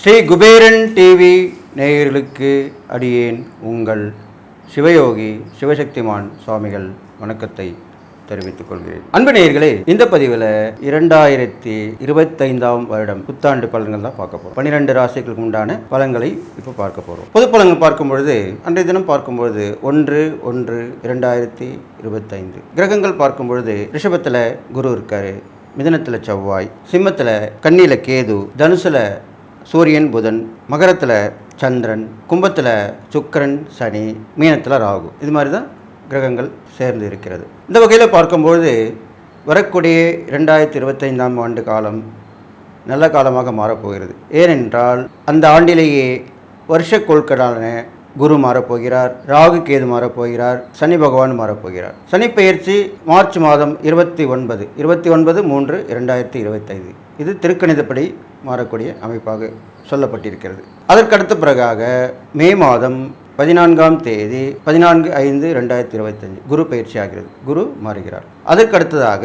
Sri Kuberan TV நேயர்களுக்கு அடியேன் உங்கள் சிவயோகி சிவசக்திமான் சுவாமிகள் வணக்கத்தை தெரிவித்துக் கொள்கிறேன் அன்பு நேயர்களே இந்த பதிவில் இரண்டாயிரத்தி இருபத்தைந்தாம் வருடம் புத்தாண்டு பலன்கள் தான் பார்க்க போகிறோம் பன்னிரெண்டு ராசிகளுக்கு உண்டான பலன்களை இப்போ பார்க்க போகிறோம் பொது பலன்கள் பார்க்கும் பொழுது அன்றைய தினம் பார்க்கும் பொழுது ஒன்று ஒன்று இரண்டாயிரத்தி இருபத்தைந்து. கிரகங்கள் பார்க்கும் பொழுது ரிஷபத்தில் குரு இருக்காரு மிதனத்தில் செவ்வாய் சிம்மத்தில் கண்ணியில் கேது தனுசில் சூரியன் புதன் மகரத்தில் சந்திரன் கும்பத்தில் சுக்கரன் சனி மீனத்தில் ராகு. இது மாதிரி தான் கிரகங்கள் சேர்ந்து இருக்கிறது. இந்த வகையில் பார்க்கும்பொழுது வரக்கூடிய ரெண்டாயிரத்தி இருபத்தைந்தாம் ஆண்டு காலம் நல்ல காலமாக மாறப்போகிறது. ஏனென்றால் அந்த ஆண்டிலேயே வருஷ கொள்கடான குரு மாறப்போகிறார் ராகு கேது மாறப்போகிறார் சனி பகவான் மாறப்போகிறார். சனி பெயர்ச்சி மார்ச் மாதம் இருபத்தி ஒன்பது இருபத்தி ஒன்பது மூன்று இரண்டாயிரத்தி இருபத்தைந்து. இது திருக்கணிதப்படி மாறக்கூடிய அமைப்பாக சொல்லப்பட்டிருக்கிறது. அதற்கடுத்த பிறகாக மே மாதம் பதினான்காம் தேதி பதினான்கு ஐந்து ரெண்டாயிரத்தி இருபத்தஞ்சு. குரு பயிற்சி ஆகிறது. குரு மாறுகிறார். அதற்கடுத்ததாக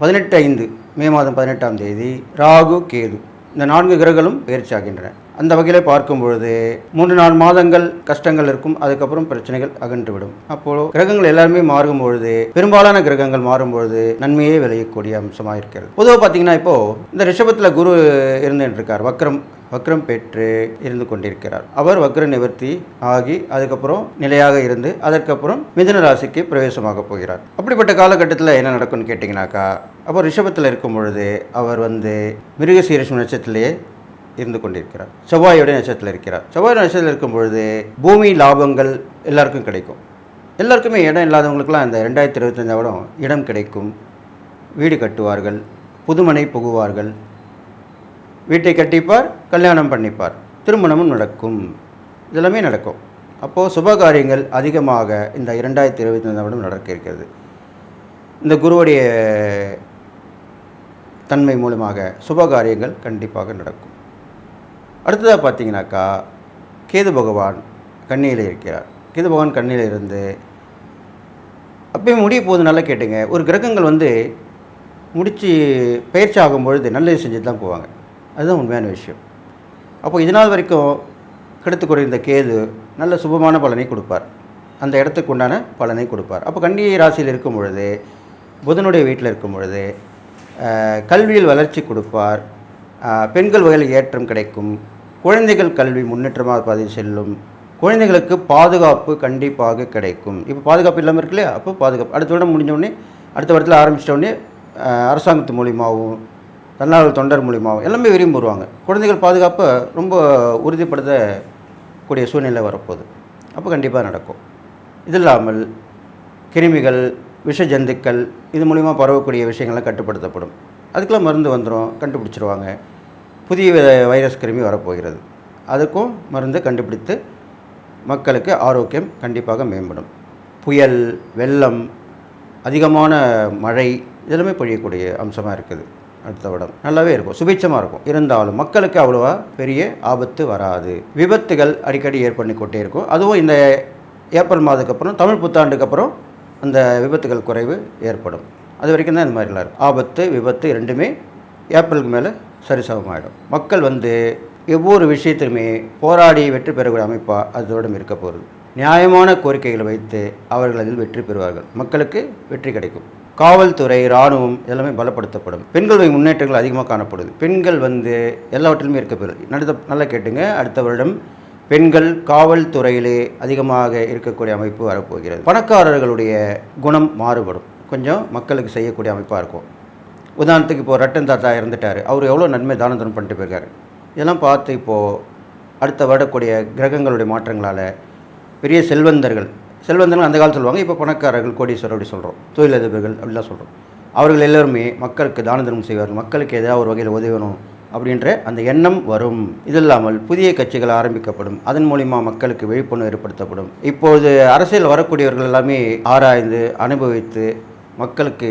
பதினெட்டு ஐந்து மே மாதம் பதினெட்டாம் தேதி ராகு கேது. இந்த நான்கு கிரகங்களும் பயிற்சி ஆகின்றன. அந்த வகையில் பார்க்கும் பொழுது மூன்று நாலு மாதங்கள் கஷ்டங்கள் இருக்கும். அதுக்கப்புறம் பிரச்சனைகள் அகன்றுவிடும் அப்போ கிரகங்கள் எல்லாருமே மாறும் பொழுது பெரும்பாலான கிரகங்கள் மாறும் பொழுது நன்மையே விளையக்கூடிய அம்சமாக இருக்கிறது பொதுவாக பார்த்தீங்கன்னா இப்போ இந்த ரிஷபத்தில் குரு இருந்துட்டு இருக்கார். வக்ரம் வக்ரம் பெற்று இருந்து கொண்டிருக்கிறார். அவர் வக்ர நிவர்த்தி ஆகி அதுக்கப்புறம் நிலையாக இருந்து அதற்கப்புறம் மிதுன ராசிக்கு பிரவேசமாக போகிறார். அப்படிப்பட்ட காலகட்டத்தில் என்ன நடக்கும்னு கேட்டிங்கனாக்கா அப்போ ரிஷபத்தில் இருக்கும் பொழுது அவர் வந்து மிருகசீரிஷம் நட்சத்திரத்திலேயே இருந்து கொண்டிருக்கிறார். செவ்வாயோட நட்சத்திரத்தில் இருக்கிறார். செவ்வாய் நட்சத்திரத்தில் இருக்கும் பொழுது பூமி லாபங்கள் எல்லாருக்கும் கிடைக்கும். எல்லாருக்குமே இடம் இல்லாதவங்களுக்குலாம் இந்த ரெண்டாயிரத்தி இருபத்தஞ்சாவடம் இடம் கிடைக்கும். வீடு கட்டுவார்கள் புதுமனை புகுவார்கள் வீட்டை கட்டிப்பார் கல்யாணம் பண்ணிப்பார். திருமணமும் நடக்கும். இதெல்லாமே நடக்கும். அப்போது சுபகாரியங்கள் அதிகமாக இந்த இரண்டாயிரத்தி இருபத்தி ஐந்தாம் வருடம் நடக்க இருக்கிறது. இந்த குருவுடைய தன்மை மூலமாக சுபகாரியங்கள் கண்டிப்பாக நடக்கும். அடுத்ததாக பார்த்தீங்கன்னாக்கா கேது பகவான் கண்ணியில் இருக்கிறார். கேது பகவான் கண்ணியில் இருந்து அப்பயும் முடிய போது நல்லா கேட்டுங்க. ஒரு கிரகங்கள் வந்து முடித்து பயிற்சி ஆகும் பொழுது நல்லது செஞ்சுட்டு தான் போவாங்க. அதுதான் உண்மையான விஷயம். அப்போ இது நாள் வரைக்கும் கெடுத்து குறைந்த கேது நல்ல சுபமான பலனை கொடுப்பார். அந்த இடத்துக்கு உண்டான பலனை கொடுப்பார். அப்போ கன்னியை ராசியில் இருக்கும் பொழுது புதனுடைய வீட்டில் இருக்கும் பொழுது கல்வியில் வளர்ச்சி கொடுப்பார். பெண்கள் வகையில் ஏற்றம் கிடைக்கும். குழந்தைகள் கல்வி முன்னேற்றமாக பதிவு செல்லும். குழந்தைகளுக்கு பாதுகாப்பு கண்டிப்பாக கிடைக்கும். இப்போ பாதுகாப்பு இல்லாமல் இருக்கு இல்லையா? அப்போ பாதுகாப்பு. அடுத்த வருடம் முடிஞ்ச உடனே அடுத்த வருடத்தில் ஆரம்பிச்சிட்ட உடனே அரசாங்கத்து மூலியமாகவும் தன்னார்வ தொண்டர் மூலியமாகவும் எல்லாமே விரும்பி வருவாங்க. குழந்தைகள் பாதுகாப்பை ரொம்ப உறுதிப்படுத்தக்கூடிய சூழ்நிலை வரப்போகுது. அப்போ கண்டிப்பாக நடக்கும். இது இல்லாமல் கிருமிகள் விஷ ஜந்துக்கள் இது மூலிமா பரவக்கூடிய விஷயங்கள்லாம் கட்டுப்படுத்தப்படும். அதுக்கெல்லாம் மருந்து வந்துடும் கண்டுபிடிச்சிருவாங்க. புதிய வைரஸ் கிருமி வரப்போகிறது. அதுக்கும் மருந்து கண்டுபிடித்து மக்களுக்கு ஆரோக்கியம் கண்டிப்பாக மேம்படும். புயல் வெள்ளம் அதிகமான மழை இதெல்லாமே பொழியக்கூடிய அம்சமாக இருக்குது. அடுத்த வருடம் நல்லாவே இருக்கும். சுபிட்சமாக இருக்கும். இருந்தாலும் மக்களுக்கு அவ்வளோவா பெரிய ஆபத்து வராது. விபத்துகள் அடிக்கடி ஏற்பண்ணி கொண்டே இருக்கும். அதுவும் இந்த ஏப்ரல் மாதத்துக்கு அப்புறம் தமிழ் புத்தாண்டுக்கு அப்புறம் அந்த விபத்துகள் குறைவு ஏற்படும். அது வரைக்கும் தான் இந்த மாதிரிலாம் இருக்கும். ஆபத்து விபத்து ரெண்டுமே ஏப்ரலுக்கு மேலே சரிசமமாயிடும். மக்கள் வந்து ஒவ்வொரு விஷயத்திலுமே போராடி வெற்றி பெறக்கூடிய அமைப்பாக அதோடும் இருக்க போகிறது நியாயமான கோரிக்கைகளை வைத்து அவர்கள் அதில் வெற்றி பெறுவார்கள். மக்களுக்கு வெற்றி கிடைக்கும். காவல்துறை இராணுவம் எல்லாமே பலப்படுத்தப்படும். பெண்களுடைய முன்னேற்றங்கள் அதிகமாக காணப்படுது. பெண்கள் வந்து எல்லாவற்றிலுமே இருக்க பெறும் நடத்த நல்லா கேட்டுங்க. அடுத்த வருடம் பெண்கள் காவல்துறையிலே அதிகமாக இருக்கக்கூடிய அமைப்பு வரப்போகிறது. பணக்காரர்களுடைய குணம் மாறுபடும். கொஞ்சம் மக்களுக்கு செய்யக்கூடிய அமைப்பாக இருக்கும். உதாரணத்துக்கு இப்போ ரட்டன் தாத்தா இறந்துட்டார். அவர் எவ்வளோ நன்மை தானம் தர்மம் பண்ணிட்டு போயிருக்காரு. இதெல்லாம் பார்த்து இப்போது அடுத்த வரக்கூடிய கிரகங்களுடைய மாற்றங்களால் பெரிய செல்வந்தர்கள் செல்வந்தர்கள் அந்த காலத்தில் சொல்லுவாங்க. இப்போ பணக்காரர்கள் கோடீஸ்வரர் அப்படி சொல்கிறோம் தொழிலதிபர்கள் அப்படிலாம் சொல்கிறோம் அவர்கள் எல்லாருமே மக்களுக்கு தான தர்மம் செய்வார்கள். மக்களுக்கு ஏதாவது ஒரு வகையில் உதவணும் அப்படின்ற அந்த எண்ணம் வரும். இது இல்லாமல் புதிய கட்சிகள் ஆரம்பிக்கப்படும். அதன் மூலிமா மக்களுக்கு விழிப்புணர்வு ஏற்படுத்தப்படும். இப்போது அரசியல் வரக்கூடியவர்கள் எல்லாமே ஆராய்ந்து அனுபவித்து மக்களுக்கு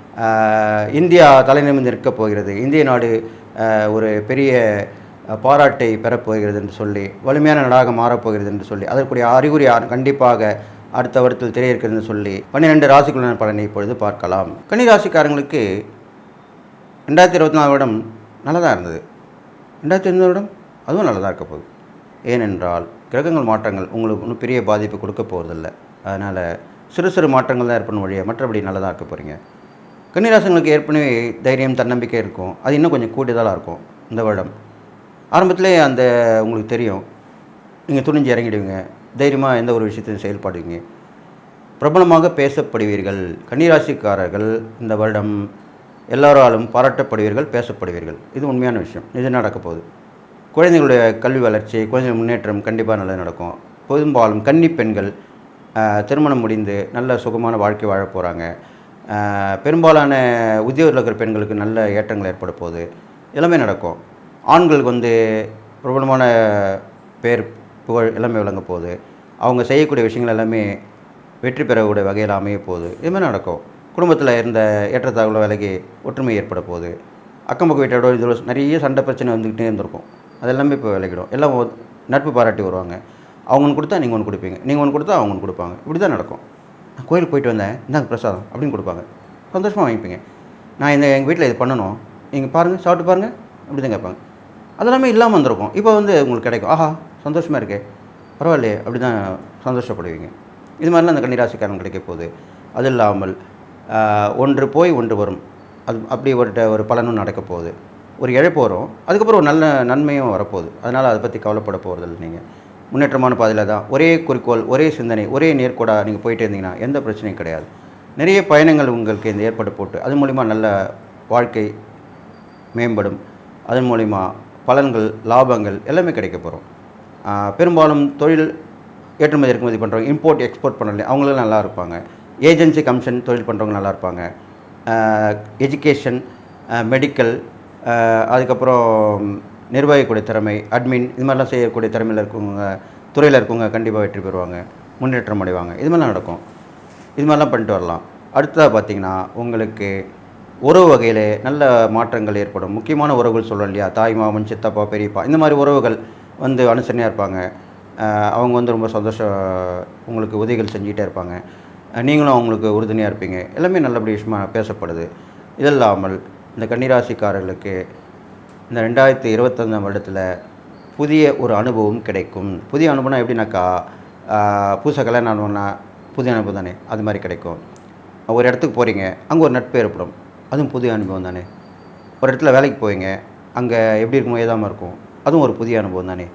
இந்தியா தலைநிமிந்து நிற்கப் போகிறது. இந்திய நாடு ஒரு பெரிய பாராட்டை பெறப்போகிறது என்று சொல்லி வலிமையான நாடாக மாறப்போகிறது என்று சொல்லி அதற்குரிய அறிகுறி கண்டிப்பாக அடுத்த வருடத்தில் தெரிய சொல்லி பன்னிரெண்டு ராசிக்குள்ள பலனை இப்பொழுது பார்க்கலாம். கன்னி ராசிக்காரங்களுக்கு ரெண்டாயிரத்தி இருபத்தி நாலு வருடம் நல்லதாக இருந்தது. ரெண்டாயிரத்தி இருபது வருடம் அதுவும் நல்லதாக இருக்க போகுது. ஏனென்றால் கிரகங்கள் மாற்றங்கள் உங்களுக்கு ஒன்றும் பெரிய பாதிப்பு கொடுக்க போகிறதில்ல அதனால் சிறு சிறு மாற்றங்கள் தான் ஏற்படும் வழியாக மற்றபடி நல்லதாக இருக்க போகிறீங்க கன்னிராசங்களுக்கு ஏற்கனவே தைரியம் தன்னம்பிக்கை இருக்கும். அது இன்னும் கொஞ்சம் கூடுதலாக இருக்கும் இந்த வருடம். ஆரம்பத்திலே அந்த உங்களுக்கு தெரியும். நீங்கள் துணிஞ்சு இறங்கிடுவீங்க. தைரியமாக எந்த ஒரு விஷயத்தையும் செயல்பாடுவீங்க பிரபலமாக பேசப்படுவீர்கள். கன்னிராசிக்காரர்கள் இந்த வருடம் எல்லாராலும் பாராட்டப்படுவீர்கள் பேசப்படுவீர்கள். இது உண்மையான விஷயம். இது நடக்க போகுது? குழந்தைகளுடைய கல்வி வளர்ச்சி குழந்தை முன்னேற்றம் கண்டிப்பாக நல்லது நடக்கும். பெரும்பாலும் கன்னி பெண்கள் திருமணம் முடிந்து நல்ல சுகமான வாழ்க்கை வாழப் போகிறாங்க பெரும்பாலான உத்தியோகத்தில் இருக்கிற பெண்களுக்கு நல்ல ஏற்றங்கள் ஏற்பட போகுது. எல்லாமே நடக்கும். ஆண்களுக்கு வந்து பிரபலமான பேர் புகழ் எல்லாமே விளங்க போகுது. அவங்க செய்யக்கூடிய விஷயங்கள் எல்லாமே வெற்றி பெறக்கூடிய வகையில் அமைய போகுது. இது மாதிரி நடக்கும். குடும்பத்தில் இருந்த ஏற்றத்தாழ்வுல விலைக்கு ஒற்றுமை ஏற்பட போகுது. அக்கம் பக்கம் வீட்டோட இதில் நிறைய சண்டை பிரச்சனை வந்துக்கிட்டே இருந்திருக்கும். அது எல்லாமே இப்போ விலகிடும். எல்லாம் நட்பு பாராட்டி வருவாங்க. அவங்க ஒன்று கொடுத்தா நீங்கள் ஒன்று கொடுப்பீங்க. நீங்கள் ஒன்று கொடுத்தா அவங்க ஒன்று கொடுப்பாங்க. இப்படி தான் நடக்கும். நான் கோயிலுக்கு போயிட்டு வந்தேன். இந்தாங்க பிரசாதம்? அப்படின்னு கொடுப்பாங்க. சந்தோஷமாக வாங்கிப்பீங்க. நான் இந்த எங்கள் வீட்டில் இது பண்ணணும். நீங்கள் பாருங்கள் சாப்பிட்டு பாருங்கள் அப்படி தான் கேட்பாங்க. அதெல்லாமே இல்லாமல் வந்திருக்கும். இப்போ வந்து உங்களுக்கு கிடைக்கும். ஆஹா சந்தோஷமாக இருக்கே. பரவாயில்லையே அப்படி தான் சந்தோஷப்படுவீங்க. இது மாதிரிலாம் அந்த கன்னிராசிக்காரன் கிடைக்க போகுது. அது இல்லாமல் ஒன்று போய் ஒன்று வரும். அது அப்படி ஒரு ஒரு பலனும் நடக்க போகுது. ஒரு இழப்பு வரும். அதுக்கப்புறம் ஒரு நல்ல நன்மையும் வரப்போகுது. அதனால் அதை பற்றி கவலைப்பட போகிறதில்ல நீங்கள் முன்னேற்றமான பாதையில் தான் ஒரே குறிக்கோள் ஒரே சிந்தனை ஒரே நேர்கோடாக நீங்கள் போயிட்டே இருந்தீங்கன்னா எந்த பிரச்சனையும் கிடையாது. நிறைய பயணங்கள் உங்களுக்கு இந்த ஏற்பாடு போட்டு அது மூலிமா நல்ல வாழ்க்கை மேம்படும். அதன் மூலிமா பலன்கள் லாபங்கள் எல்லாமே கிடைக்க போகிறோம் பெரும்பாலும் தொழில் ஏற்றுமதி இறக்குமதி பண்ணுறவங்க இம்போர்ட் எக்ஸ்போர்ட் பண்ணுறவங்க அவங்களும் நல்லா இருப்பாங்க. ஏஜென்சி கமிஷன் தொழில் பண்ணுறவங்க நல்லா இருப்பாங்க. எஜுகேஷன் மெடிக்கல் அதுக்கப்புறம் நிர்வகிக்கக்கூடிய திறமை அட்மின் இது மாதிரிலாம் செய்யக்கூடிய திறமையில் இருக்கவங்க துறையில் இருக்கவங்க கண்டிப்பாக வெற்றி பெறுவாங்க முன்னேற்றம் அடைவாங்க. இது மாதிரிலாம் நடக்கும். இது மாதிரிலாம் பண்ணிட்டு வரலாம். அடுத்ததாக பார்த்தீங்கன்னா உங்களுக்கு உறவு வகையில் நல்ல மாற்றங்கள் ஏற்படும். முக்கியமான உறவுகள் சொல்கிறோம் இல்லையா? தாய் மாமன் சித்தப்பா பெரியப்பா இந்த மாதிரி உறவுகள் வந்து அனுசரணையாக இருப்பாங்க. அவங்க வந்து ரொம்ப சந்தோஷம் உங்களுக்கு உதவிகள் செஞ்சுக்கிட்டே இருப்பாங்க. நீங்களும் அவங்களுக்கு உறுதுணையாக இருப்பீங்க. எல்லாமே நல்லபடி விஷயமாக பேசப்படுது. இது இல்லாமல் இந்த கன்னிராசிக்காரர்களுக்கு இந்த ரெண்டாயிரத்தி இருபத்தஞ்சாம் வருடத்தில் புதிய ஒரு அனுபவம் கிடைக்கும். புதிய அனுபவம்னா எப்படின்னாக்கா புதுசாக கல்யாணம் ஆனோன்னா புதிய அனுபவம் தானே அது மாதிரி கிடைக்கும். ஒரு இடத்துக்கு போகிறீங்க அங்கே ஒரு நட்பு ஏற்படும். அதுவும் புதிய அனுபவம் தானே. ஒரு இடத்துல வேலைக்கு போவீங்க அங்கே எப்படி இருக்குமோ ஏதாமல் இருக்கும். அதுவும் ஒரு புதிய அனுபவம் தானே.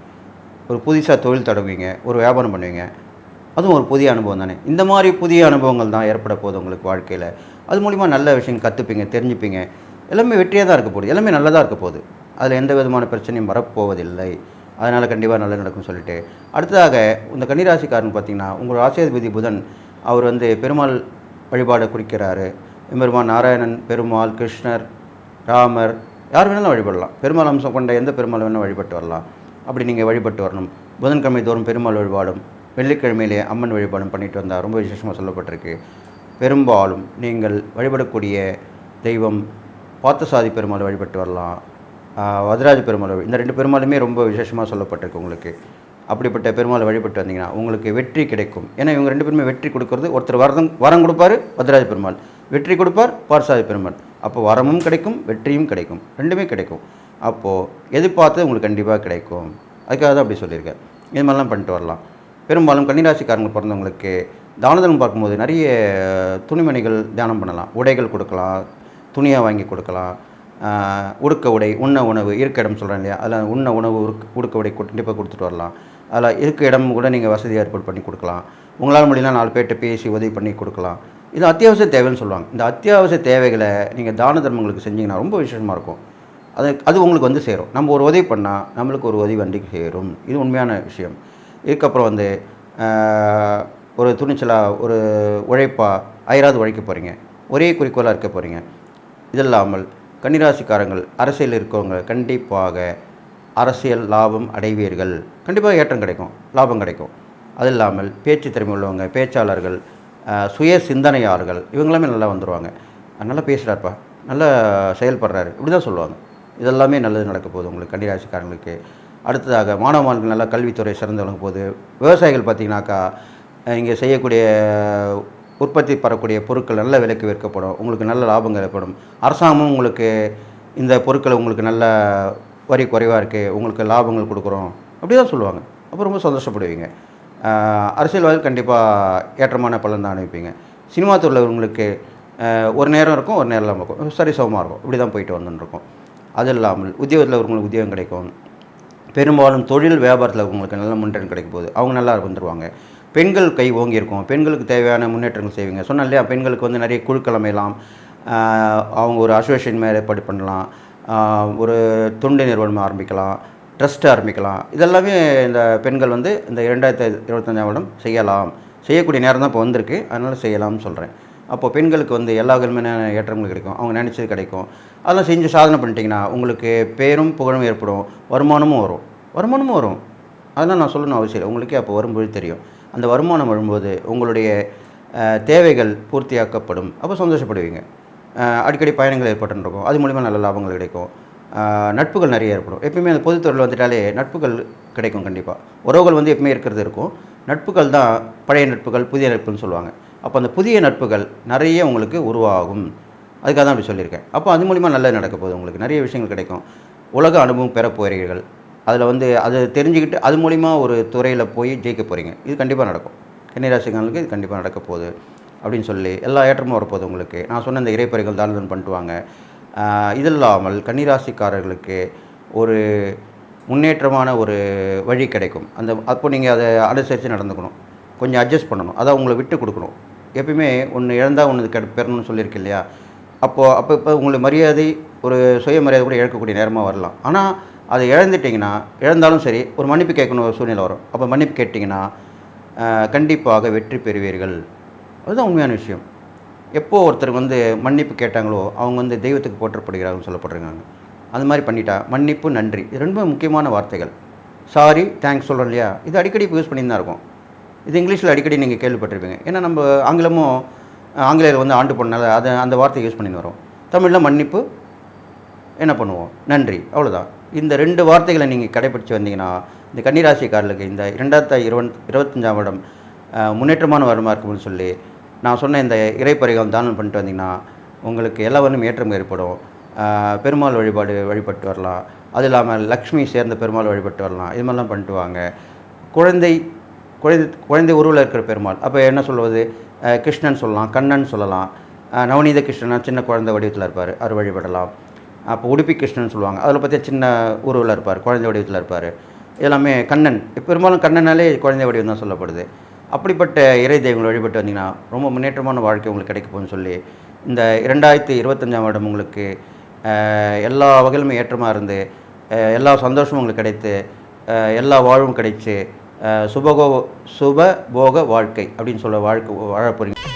ஒரு புதுசாக தொழில் தொடங்குவீங்க ஒரு வியாபாரம் பண்ணுவீங்க அதுவும் ஒரு புதிய அனுபவம் தானே. இந்த மாதிரி புதிய அனுபவங்கள் தான் ஏற்பட போகுது உங்களுக்கு வாழ்க்கையில். அது மூலிமா நல்ல விஷயம் கற்றுப்பீங்க தெரிஞ்சுப்பீங்க. எல்லாமே வெற்றியாக தான் இருக்க போகுது. எல்லாமே நல்லதாக இருக்க போகுது. அதில் எந்த விதமான பிரச்சனையும் வரப்போவதில்லை. அதனால் கண்டிப்பாக நல்லது நடக்கும்னு சொல்லிட்டு. அடுத்ததாக இந்த கன்னிராசிக்காரன் பார்த்தீங்கன்னா உங்கள் ராசியாதிபதி புதன் அவர் வந்து பெருமாள் வழிபாடை குறிக்கிறாரு. பெருமாள் நாராயணன் பெருமாள் கிருஷ்ணர் ராமர் யார் வேணாலும் வழிபடலாம். பெருமாள் அம்சம் கொண்ட எந்த பெருமாள் வேணாலும் வழிபட்டு வரலாம். அப்படி நீங்கள் வழிபட்டு வரணும். புதன்கிழமை தோறும் பெருமாள் வழிபாடும் வெள்ளிக்கிழமையிலே அம்மன் வழிபாடும் பண்ணிட்டு வந்தால் ரொம்ப விசேஷமாக சொல்லப்பட்டிருக்கு. பெரும்பாலும் நீங்கள் வழிபடக்கூடிய தெய்வம் பார்த்தசாதி பெருமாள் வழிபட்டு வரலாம். வதராஜ பெருமாள் இந்த ரெண்டு பெருமாளுமே ரொம்ப விசேஷமாக சொல்லப்பட்டிருக்கு உங்களுக்கு. அப்படிப்பட்ட பெருமாளை வழிபட்டு வந்தீங்கன்னா உங்களுக்கு வெற்றி கிடைக்கும். ஏன்னா இவங்க ரெண்டு பேருமே வெற்றி கொடுக்கறது ஒருத்தர் வரதம் வரம் கொடுப்பாரு வதராஜ பெருமாள். வெற்றி கொடுப்பார் பார்சாதி பெருமாள். அப்போ வரமும் கிடைக்கும் வெற்றியும் கிடைக்கும். ரெண்டுமே கிடைக்கும். அப்போது எதிர்பார்த்தது உங்களுக்கு கண்டிப்பாக கிடைக்கும். அதுக்காக தான் அப்படி சொல்லியிருக்கேன் இது மாதிரிலாம் பண்ணிட்டு வரலாம். பெரும்பாலும் கன்னிராசிக்காரங்க பிறந்தவங்களுக்கு தானதனம் பார்க்கும்போது நிறைய துணிமணிகள் தியானம் பண்ணலாம். உடைகள் கொடுக்கலாம் துணியாக வாங்கி கொடுக்கலாம். உடுக்க உடை உண்ண உணவு இருக்க இடம் சொல்கிறேன் இல்லையா? அதில் உண்ண உணவு உருக்- உடுக்க உடை கண்டிப்பாக கொடுத்துட்டு வரலாம். அதில் இருக்க இடம் கூட நீங்கள் வசதி ஏற்பாடு பண்ணி கொடுக்கலாம். உங்களால் முடியலாம் நாலு பேர்கிட்ட பேசி உதவி பண்ணி கொடுக்கலாம். இது அத்தியாவசிய தேவைன்னு சொல்லுவாங்க. இந்த அத்தியாவசிய தேவைகளை நீங்கள் தான தர்மங்களுக்கு செஞ்சீங்கன்னா ரொம்ப விசேஷமாக இருக்கும். அது அது உங்களுக்கு வந்து சேரும். நம்ம ஒரு உதவி பண்ணால் நம்மளுக்கு ஒரு உதவி வண்டிக்கு சேரும். இது உண்மையான விஷயம். இதுக்கப்புறம் வந்து ஒரு துணிச்சலாக ஒரு உழைப்பாக அயராது உழைக்க போகிறீங்க ஒரே குறிக்கோளாக இருக்க போகிறீங்க இது இல்லாமல் கன்னிராசிக்காரங்கள் அரசியல் இருக்கவங்க கண்டிப்பாக அரசியல் லாபம் அடைவீர்கள். கண்டிப்பாக ஏற்றம் கிடைக்கும் லாபம் கிடைக்கும். அது இல்லாமல் பேச்சு திறமை உள்ளவங்க பேச்சாளர்கள் சுய சிந்தனையாளர்கள் இவங்களாமே நல்லா வந்துடுவாங்க நல்லா பேசுகிறாருப்பா நல்லா செயல்படுறாரு இப்படி தான் சொல்லுவாங்க. இதெல்லாமே நல்லது நடக்க போகுது உங்களுக்கு கன்னிராசிக்காரங்களுக்கு. அடுத்ததாக மாணவ மாணவர்கள் நல்லா கல்வித்துறை சிறந்து விளங்க போகுது. விவசாயிகள் பார்த்திங்கனாக்கா இங்கே செய்யக்கூடிய உற்பத்தி பெறக்கூடிய பொருட்கள் நல்ல விலைக்கு விற்கப்படும். உங்களுக்கு நல்ல லாபம் ஏற்படும். அரசாங்கமும் உங்களுக்கு இந்த பொருட்களை உங்களுக்கு நல்ல வரி குறைவாக இருக்குது உங்களுக்கு லாபங்கள் கொடுக்குறோம். அப்படி தான் சொல்லுவாங்க. அப்போ ரொம்ப சந்தோஷப்படுவீங்க. அரசியல்வாதிகள் கண்டிப்பாக ஏற்றமான பலன் தான் அனுப்பிப்பீங்க சினிமா துறையில் உங்களுக்கு ஒரு நேரம் இருக்கும் ஒரு நேரம் இல்லாமல் இருக்கும். சரிசமமாக இருக்கும். இப்படி தான் போயிட்டு வந்துன்னு அது இல்லாமல் உத்தியோகத்தில் உங்களுக்கு உத்தியோகம் கிடைக்கும். பெரும்பாலும் தொழில் வியாபாரத்தில் உங்களுக்கு நல்ல முன்னேற்றம் கிடைக்கும் போது அவங்க நல்லா வந்துடுவாங்க பெண்கள் கை ஓங்கியிருக்கும். பெண்களுக்கு தேவையான முன்னேற்றங்கள் செய்வீங்க. சொன்னேன் இல்லையா பெண்களுக்கு வந்து நிறைய குழுக்கள் அமையலாம். அவங்க ஒரு அசோசியேஷன் மேலே ஏற்பாடு பண்ணலாம். ஒரு தொண்டு நிறுவனம் ஆரம்பிக்கலாம். ட்ரஸ்ட் ஆரம்பிக்கலாம். இதெல்லாமே இந்த பெண்கள் வந்து இந்த இரண்டாயிரத்தி இருபத்தஞ்சாம் வருடம் செய்யலாம். செய்யக்கூடிய நேரம் தான் இப்போ வந்திருக்கு. அதனால் செய்யலாம்னு சொல்கிறேன் அப்போ பெண்களுக்கு வந்து எல்லா விதமான ஏற்றங்களும் கிடைக்கும். அவங்க நினச்சது கிடைக்கும். அதெல்லாம் செஞ்சு சாதனை பண்ணிட்டீங்கன்னா உங்களுக்கு பேரும் புகழும் ஏற்படும். வருமானமும் வரும். வருமானமும் வரும். அதெல்லாம் நான் சொல்லணும் அவசியம் இல்லை. உங்களுக்கே அப்போ வரும்போது தெரியும். அந்த வருமானம் வரும்போது உங்களுடைய தேவைகள் பூர்த்தியாக்கப்படும். அப்போ சந்தோஷப்படுவீங்க. அடிக்கடி பயணங்கள் ஏற்பட்டுருக்கும் அது மூலிமா நல்ல லாபங்கள் கிடைக்கும். நட்புகள் நிறைய ஏற்படும். எப்பயுமே அந்த பொதுத்துறையில் வந்துட்டாலே நட்புகள் கிடைக்கும் கண்டிப்பாக உறவுகள் வந்து எப்பவுமே இருக்கிறது இருக்கும். நட்புகள் தான் பழைய நட்புகள் புதிய நட்புன்னு சொல்லுவாங்க. அப்போ அந்த புதிய நட்புகள் நிறைய உங்களுக்கு உருவாகும். அதுக்காக தான் அப்படி சொல்லியிருக்கேன். அப்போ அது மூலிமா நல்லது நடக்க போகுது உங்களுக்கு. நிறைய விஷயங்கள் கிடைக்கும். உலக அனுபவம் பெற போகிறீர்கள். அதில் வந்து அதை தெரிஞ்சுக்கிட்டு அது மூலிமா ஒரு துறையில் போய் ஜெயிக்க போகிறீங்க இது கண்டிப்பாக நடக்கும். கன்னிராசிக்காரங்களுக்கு இது கண்டிப்பாக நடக்க போகுது அப்படின்னு சொல்லி எல்லா ஏற்றமும் வரப்போகுது உங்களுக்கு. நான் சொன்ன இந்த இறைப்பறைகள் தானதன் பண்ணிட்டுவாங்க. இது இல்லாமல் கன்னிராசிக்காரர்களுக்கு ஒரு முன்னேற்றமான ஒரு வழி கிடைக்கும். அந்த அப்போ நீங்கள் அதை அனுசரித்து நடந்துக்கணும். கொஞ்சம் அட்ஜஸ்ட் பண்ணணும். அதை உங்களை விட்டு கொடுக்கணும். எப்பயுமே ஒன்று இழந்தால் ஒன்று கெட பெறணும்னு சொல்லியிருக்கு இல்லையா? அப்போது அப்போ இப்போ உங்களுக்கு மரியாதை ஒரு சுயமரியாதை கூட இழக்கக்கூடிய நேரமாக வரலாம். ஆனால் அதை இழந்துட்டிங்கன்னா இழந்தாலும் சரி ஒரு மன்னிப்பு கேட்கணும் ஒரு சூழ்நிலை வரும். அப்போ மன்னிப்பு கேட்டிங்கன்னா கண்டிப்பாக வெற்றி பெறுவீர்கள். அதுதான் உண்மையான விஷயம். எப்போ ஒருத்தர் வந்து மன்னிப்பு கேட்டாங்களோ அவங்க வந்து தெய்வத்துக்கு போற்றப்படுகிறாங்கன்னு சொல்லப்படுறாங்க அந்த மாதிரி பண்ணிட்டா மன்னிப்பு நன்றி இது ரொம்ப முக்கியமான வார்த்தைகள். சாரி தேங்க்ஸ் சொல்கிறோம் இல்லையா? இது அடிக்கடி இப்போ யூஸ் பண்ணி தான் இருக்கும். இது இங்கிலீஷில் அடிக்கடி நீங்கள் கேள்விப்பட்டிருப்பீங்க. ஏன்னா நம்ம ஆங்கிலமும் ஆங்கிலேயர் வந்து ஆண்டு பண்ணனால அதை அந்த வார்த்தையை யூஸ் பண்ணின்னு வரோம். தமிழில் மன்னிப்பு என்ன பண்ணுவோம்? நன்றி அவ்வளோதான் இந்த ரெண்டு வார்த்தைகளை நீங்கள் கடைபிடிச்சு வந்தீங்கன்னா இந்த கன்னிராசிக்காரர்களுக்கு இந்த இரண்டாயிரத்தி இருபத் இருபத்தஞ்சாம் வருடம் முன்னேற்றமான வருமா இருக்கும்னு சொல்லி நான் சொன்ன இந்த இறைப்பறிகம் தானம் பண்ணிட்டு வந்தீங்கன்னா உங்களுக்கு எல்லா வருடம் ஏற்றம் ஏற்படும். பெருமாள் வழிபாடு வழிபட்டு வரலாம். அது இல்லாமல் லக்ஷ்மி சேர்ந்த பெருமாள் வழிபட்டு வரலாம். இது மாதிரிலாம் பண்ணிட்டு வாங்க. குழந்தை குழந்தை குழந்தை உருவில் இருக்கிற பெருமாள். அப்போ என்ன சொல்வது? கிருஷ்ணன் சொல்லலாம் கண்ணன் சொல்லலாம். நவநீத கிருஷ்ணன் சின்ன குழந்தை வடிவத்தில் இருப்பார். அவர் வழிபடலாம். அப்போ உடுப்பி கிருஷ்ணன் சொல்லுவாங்க. அதில் பற்றி சின்ன உருவில் இருப்பார் குழந்தை வடிவத்தில் இருப்பார். எல்லாமே கண்ணன். பெரும்பாலும் கண்ணனாலே குழந்தை வடிவம் தான் சொல்லப்படுது. அப்படிப்பட்ட இறை தெய்வங்களை வழிபட்டு வந்தீங்கன்னா ரொம்ப முன்னேற்றமான வாழ்க்கை உங்களுக்கு கிடைக்க போகுதுன்னு சொல்லி இந்த இரண்டாயிரத்தி இருபத்தஞ்சாம் வருடம் உங்களுக்கு எல்லா வகையிலுமே ஏற்றமாக இருந்து எல்லா சந்தோஷமும் உங்களுக்கு கிடைத்து எல்லா வாழ்வும் கிடைச்சு சுபகோ சுப போக வாழ்க்கை அப்படின்னு சொல்ல வாழ்க்கை வாழ போகிறீங்க